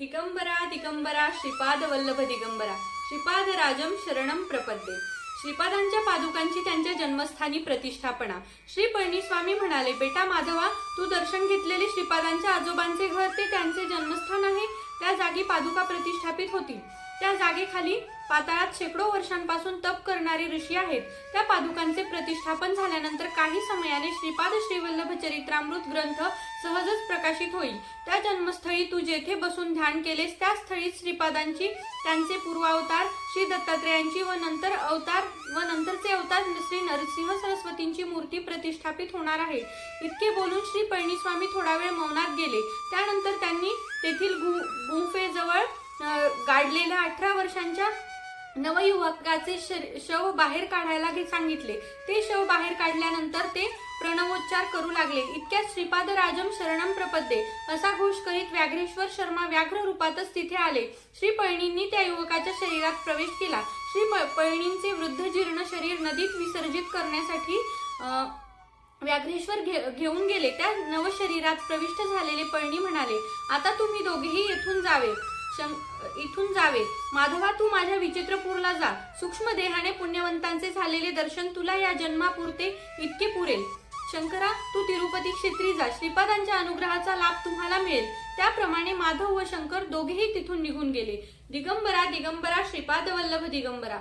दिगंबरा दिगंबरा श्रीपाद वल्लभ दिगंबरा. श्रीपाद राजम शरणम प्रपद्ये. श्रीपादांच्या पादुकांची त्यांच्या जन्मस्थानी प्रतिष्ठापना. श्री पळणीस्वामी म्हणाले बेटा माधवा तू दर्शन घेतलेले श्रीपादांच्या आजोबांचे घर ते त्यांचे जन्मस्थान आहे. त्या जागी पादुका प्रतिष्ठापित होती त्या जागेखाली पाताळात शेकडो वर्षांपासून तप करणारे ऋषी आहेत. त्या पादुकांचे प्रतिष्ठापन झाल्यानंतर काही समयाने श्रीपाद श्रीवल्लभ चरित्रामृत ग्रंथ सहजच प्रकाशित होईल. त्या जन्मस्थळी तू जेथे बसून ध्यान केलेस त्या स्थळी श्रीपादांची त्यांचे पूर्वावतार श्री दत्तात्रेयांची व नंतर अवतार व नंतरचे अवतार श्री नरसिंह सरस्वतींची मूर्ती प्रतिष्ठापित होणार आहे. इतके बोलून श्री पळणीस्वामी थोडा वेळ मौनात गेले. त्यानंतर त्यांनी तेथील गु गुंफेजवळ गाडलेल्या अठरा वर्षांच्या नवयुवकाचे शव बाहेर काढायला घे- सांगितले. ते शव बाहेर काढल्यानंतर ते प्रणवोच्चार करू लागले. इतक्यात श्रीपाद राजम शरणम प्रपद्ये. असा घोष करीत व्याघ्रेश्वर शर्मा व्याघ्र रूपातच तिथे आले. श्री पळणींनी त्या युवकाच्या शरीरात प्रवेश केला. श्री प- पळणींचे वृद्ध जीर्ण शरीर नदीत विसर्जित करण्यासाठी व्याघ्रेश्वर घे- घेऊन गेले. त्या नवशरीरात प्रविष्ट झालेले पळणी म्हणाले आता तुम्ही दोघेही येथून जावे. इथून जावे. माधवा तू माझ्या विचित्रपूरला जा. सूक्ष्म देहाने पुण्यवंतांचे झालेले दर्शन तुला या जन्मापुरते इतके पुरेल. शंकरा तू तिरुपती क्षेत्री जा. श्रीपादांच्या अनुग्रहाचा लाभ तुम्हाला मिळेल. त्याप्रमाणे माधव व शंकर दोघेही तिथून निघून गेले. दिगंबरा दिगंबरा श्रीपाद वल्लभ दिगंबरा.